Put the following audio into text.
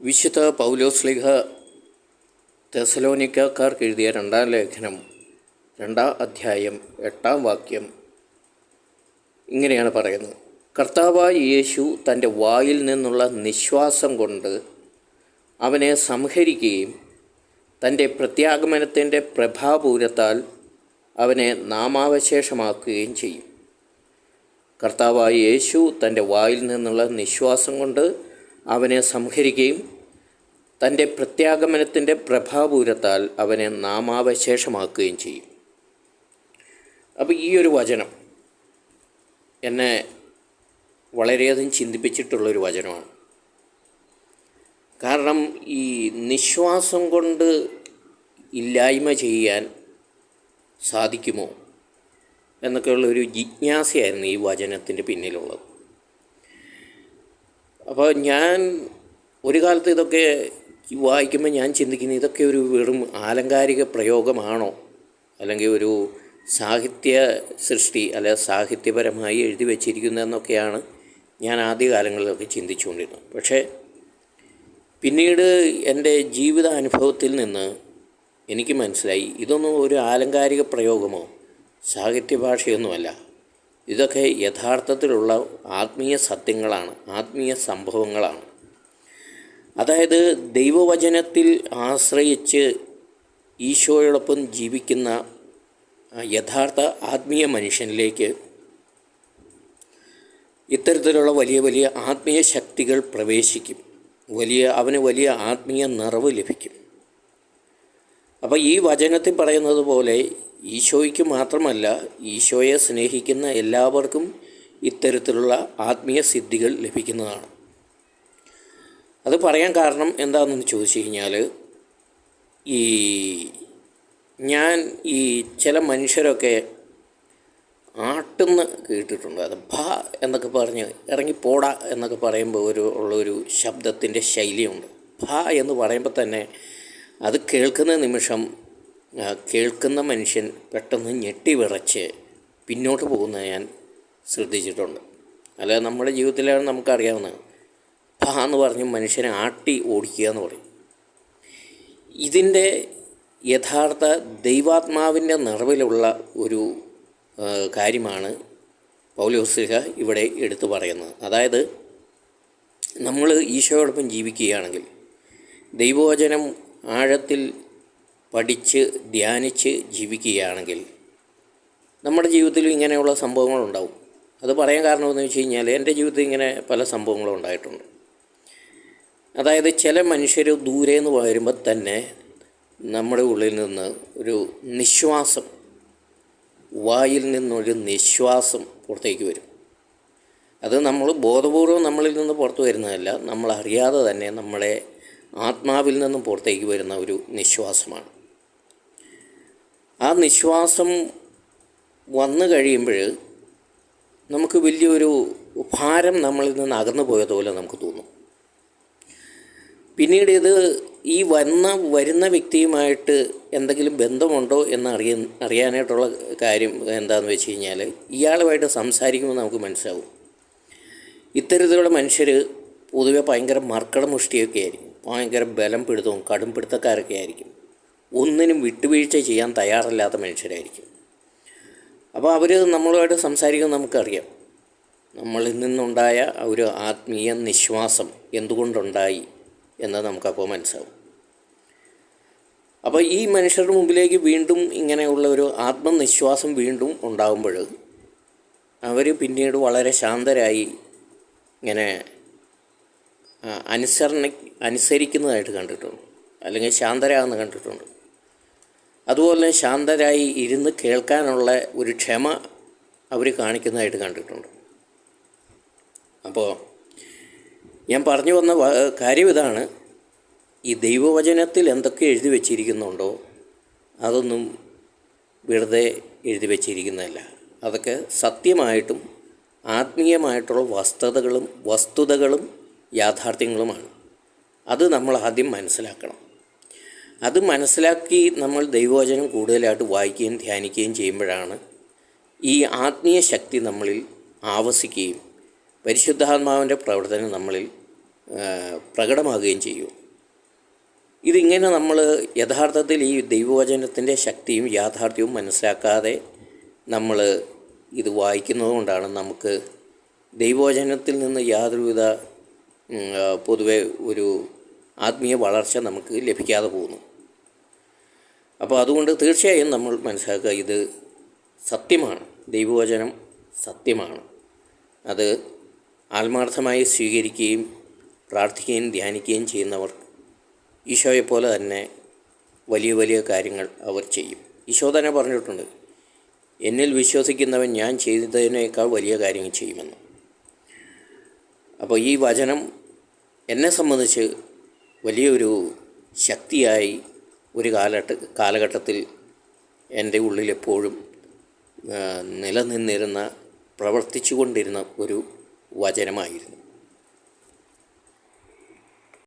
വിശുദ്ധ പൗലോസ്ലിഹ തെസലോനിക്കാർക്ക് എഴുതിയ രണ്ടാം ലേഖനം രണ്ടാം അധ്യായം എട്ടാം വാക്യം ഇങ്ങനെയാണ് പറയുന്നത്. കർത്താവായ യേശു തന്റെ വായിൽ നിന്നുള്ള നിശ്വാസം കൊണ്ട് അവനെ സംഹരിക്കുകയും തന്റെ പ്രത്യാഗമനത്തിന്റെ പ്രഭാപൂരത്താൽ അവനെ നാമാവശേഷമാക്കുകയും ചെയ്യും. കർത്താവായ യേശു തന്റെ വായിൽ നിന്നുള്ള നിശ്വാസം കൊണ്ട് അവനെ സംഹരിക്കുകയും തന്റെ പ്രത്യാഗമനത്തിന്റെ പ്രഭാപൂരത്താൽ അവനെ നാമാവശേഷമാക്കുകയും ചെയ്യും. അപ്പോൾ ഈ ഒരു വചനം എന്നെ വളരെയധികം ചിന്തിപ്പിച്ചിട്ടുള്ളൊരു വചനമാണ്. കാരണം ഈ നിശ്വാസം കൊണ്ട് ഇല്ലായ്മ ചെയ്യാൻ സാധിക്കുമോ എന്നൊക്കെയുള്ളൊരു ജിജ്ഞാസയായിരുന്നു ഈ വചനത്തിന്റെ പിന്നിലുള്ളത്. അപ്പോൾ ഞാൻ ഒരു കാലത്ത് ഇതൊക്കെ വായിക്കുമ്പോൾ ഞാൻ ചിന്തിക്കുന്നത് ഇതൊക്കെ ഒരു വെറും ആലങ്കാരിക പ്രയോഗമാണോ? അല്ലെങ്കിൽ ഒരു സാഹിത്യ സൃഷ്ടി അല്ലെ സാഹിത്യപരമായി എഴുതി വച്ചിരിക്കുന്നതെന്നൊക്കെയാണ് ഞാൻ ആദ്യകാലങ്ങളിലൊക്കെ ചിന്തിച്ചുകൊണ്ടിരുന്നത്. പക്ഷേ പിന്നീട് എന്റെ ജീവിത അനുഭവത്തിൽ നിന്ന് എനിക്ക് മനസ്സിലായി ഇതൊന്നും ഒരു ആലങ്കാരിക പ്രയോഗമോ സാഹിത്യ ഭാഷയൊന്നുമല്ല. ഇതൊക്കെ യഥാർത്ഥത്തിലുള്ള ആത്മീയ സത്യങ്ങളാണ് ആത്മീയ സംഭവങ്ങളാണ്. അതായത് ദൈവവചനത്തിൽ ആശ്രയിച്ച് ഈശോയോടൊപ്പം ജീവിക്കുന്ന യഥാർത്ഥ ആത്മീയ മനുഷ്യനിലേക്ക് ഇത്തരത്തിലുള്ള വലിയ വലിയ ആത്മീയ ശക്തികൾ പ്രവേശിക്കും. വലിയ അവന് വലിയ ആത്മീയ നിറവ് ലഭിക്കും. അപ്പോൾ ഈ വചനത്തിൽ പറയുന്നത് പോലെ ഈശോയ്ക്ക് മാത്രമല്ല ഈശോയെ സ്നേഹിക്കുന്ന എല്ലാവർക്കും ഇത്തരത്തിലുള്ള ആത്മീയ സിദ്ധികൾ ലഭിക്കുന്നതാണ്. അത് പറയാൻ കാരണം എന്താണെന്ന് ചോദിച്ചു കഴിഞ്ഞാൽ ഈ ഞാൻ ഈ ചില മനുഷ്യരൊക്കെ ആട്ടുന്ന കേട്ടിട്ടുണ്ട്. അത് ഭ എന്നൊക്കെ പറഞ്ഞ് ഇറങ്ങി പോടാ എന്നൊക്കെ പറയുമ്പോൾ ഒരു ഉള്ളൊരു ശബ്ദത്തിന്റെ ശൈലിയുണ്ട്. ഭ എന്ന് പറയുമ്പോൾ തന്നെ അത് കേൾക്കുന്ന നിമിഷം കേൾക്കുന്ന മനുഷ്യൻ പെട്ടെന്ന് ഞെട്ടി വിറച്ച് പിന്നോട്ട് പോകുന്നത് ഞാൻ ശ്രദ്ധിച്ചിട്ടുണ്ട്. അല്ല നമ്മുടെ ജീവിതത്തിലാണ് നമുക്കറിയാവുന്നത്. പാ എന്ന് പറഞ്ഞ് മനുഷ്യനെ ആട്ടി ഓടിക്കുക എന്ന് പറയും. ഇതിന്റെ യഥാർത്ഥ ദൈവാത്മാവിന്റെ നിറവിലുള്ള ഒരു കാര്യമാണ് പൗലോസ്ലിഹ ഇവിടെ എടുത്തു പറയുന്നത്. അതായത് നമ്മൾ ഈശോയോടൊപ്പം ജീവിക്കുകയാണെങ്കിൽ ദൈവവചനം ആഴത്തിൽ പഠിച്ച് ധ്യാനിച്ച് ജീവിക്കുകയാണെങ്കിൽ നമ്മുടെ ജീവിതത്തിലും ഇങ്ങനെയുള്ള സംഭവങ്ങളുണ്ടാവും. അത് പറയാൻ കാരണമെന്ന് വെച്ച് കഴിഞ്ഞാൽ എന്റെ ജീവിതത്തിൽ ഇങ്ങനെ പല സംഭവങ്ങളും ഉണ്ടായിട്ടുണ്ട്. അതായത് ചില മനുഷ്യർ ദൂരെ നിന്ന് വരുമ്പോൾ തന്നെ നമ്മുടെ ഉള്ളിൽ നിന്ന് ഒരു നിശ്വാസം വായിൽ നിന്നൊരു നിശ്വാസം പുറത്തേക്ക് വരും. അത് നമ്മൾ ബോധപൂർവം നമ്മളിൽ നിന്ന് പുറത്തു വരുന്നതല്ല നമ്മൾ അറിയാതെ തന്നെ നമ്മളെ ആത്മാവിൽ നിന്നും പുറത്തേക്ക് വരുന്ന ഒരു നിശ്വാസമാണ്. ആ നിശ്വാസം വന്നു കഴിയുമ്പോൾ നമുക്ക് വലിയൊരു ഭാരം നമ്മളിൽ നിന്ന് അകന്നു പോയതുപോലെ നമുക്ക് തോന്നും. പിന്നീട് ഇത് ഈ വന്ന വരുന്ന വ്യക്തിയുമായിട്ട് എന്തെങ്കിലും ബന്ധമുണ്ടോ എന്ന് അറിയ അറിയാനായിട്ടുള്ള കാര്യം എന്താണെന്ന് വെച്ച് കഴിഞ്ഞാൽ ഇയാളുമായിട്ട് സംസാരിക്കുമ്പോൾ നമുക്ക് മനസ്സിലാവും. ഇത്തരത്തിലുള്ള മനുഷ്യർ പൊതുവെ ഭയങ്കര മർക്കടമുഷ്ടിയൊക്കെ ആയിരിക്കും. ഭയങ്കര ബലം പിടുത്തവും കടും പിടുത്തക്കാരൊക്കെ ആയിരിക്കും. ഒന്നിനും വിട്ടുവീഴ്ച ചെയ്യാൻ തയ്യാറല്ലാത്ത മനുഷ്യരായിരിക്കും. അപ്പോൾ അവർ നമ്മളുമായിട്ട് സംസാരിക്കുന്നത് നമുക്കറിയാം. നമ്മളിൽ നിന്നുണ്ടായ ഒരു ആത്മീയ നിശ്വാസം എന്തുകൊണ്ടുണ്ടായി എന്ന് നമുക്കപ്പോൾ മനസ്സിലാവും. അപ്പോൾ ഈ മനുഷ്യരുടെ മുമ്പിലേക്ക് വീണ്ടും ഇങ്ങനെയുള്ള ഒരു ആത്മനിശ്വാസം വീണ്ടും ഉണ്ടാകുമ്പോൾ അവർ പിന്നീട് വളരെ ശാന്തരായി ഇങ്ങനെ അനുസരണ അനുസരിക്കുന്നതായിട്ട് കണ്ടിട്ടുണ്ട്. അല്ലെങ്കിൽ ശാന്തരാകുന്ന കണ്ടിട്ടുണ്ട്. അതുപോലെ ശാന്തരായി ഇരുന്ന് കേൾക്കാനുള്ള ഒരു ക്ഷമ അവർ കാണിക്കുന്നതായിട്ട് കണ്ടിട്ടുണ്ട്. അപ്പോൾ ഞാൻ പറഞ്ഞു വന്ന കാര്യം ഇതാണ്. ഈ ദൈവവചനത്തിൽ എന്തൊക്കെ എഴുതി വച്ചിരിക്കുന്നുണ്ടോ അതൊന്നും വെറുതെ എഴുതി വച്ചിരിക്കുന്നതല്ല. അതൊക്കെ സത്യമായിട്ടും ആത്മീയമായിട്ടുള്ള വസ്തുതകളും വസ്തുതകളും യാഥാർത്ഥ്യങ്ങളുമാണ്. അത് നമ്മൾ ആദ്യം മനസ്സിലാക്കണം. അത് മനസ്സിലാക്കി നമ്മൾ ദൈവവചനം കൂടുതലായിട്ട് വായിക്കുകയും ധ്യാനിക്കുകയും ചെയ്യുമ്പോഴാണ് ഈ ആത്മീയ ശക്തി നമ്മളിൽ ആവസിക്കുകയും പരിശുദ്ധാത്മാവിന്റെ പ്രവർത്തനം നമ്മളിൽ പ്രകടമാകുകയും ചെയ്യും. ഇതിങ്ങനെ നമ്മൾ യഥാർത്ഥത്തിൽ ഈ ദൈവവചനത്തിന്റെ ശക്തിയും യാഥാർത്ഥ്യവും മനസ്സിലാക്കാതെ നമ്മൾ ഇത് വായിക്കുന്നതുകൊണ്ടാണ് നമുക്ക് ദൈവവചനത്തിൽ നിന്ന് യാതൊരുവിധ പൊതുവെ ഒരു ആത്മീയ വളർച്ച നമുക്ക് ലഭിക്കാതെ പോകുന്നു. അപ്പോൾ അതുകൊണ്ട് തീർച്ചയായും നമ്മൾ മനസ്സിലാക്കുക ഇത് സത്യമാണ്. ദൈവവചനം സത്യമാണ്. അത് ആത്മാർത്ഥമായി സ്വീകരിക്കുകയും പ്രാർത്ഥിക്കുകയും ധ്യാനിക്കുകയും ചെയ്യുന്നവർ ഈശോയെപ്പോലെ പോലെ തന്നെ വലിയ വലിയ കാര്യങ്ങൾ അവർ ചെയ്യും. ഈശോ തന്നെ പറഞ്ഞിട്ടുണ്ട് എന്നിൽ വിശ്വസിക്കുന്നവൻ ഞാൻ ചെയ്തതിനേക്കാൾ വലിയ കാര്യങ്ങൾ ചെയ്യുമെന്ന്. അപ്പോൾ ഈ വചനം എന്നെ സംബന്ധിച്ച് വലിയൊരു ശക്തിയായി ഒരു കാലഘട്ട കാലഘട്ടത്തിൽ എന്റെ ഉള്ളിലെപ്പോഴും നിലനിന്നിരുന്ന പ്രവർത്തിച്ചു കൊണ്ടിരുന്ന ഒരു വചനമായിരുന്നു.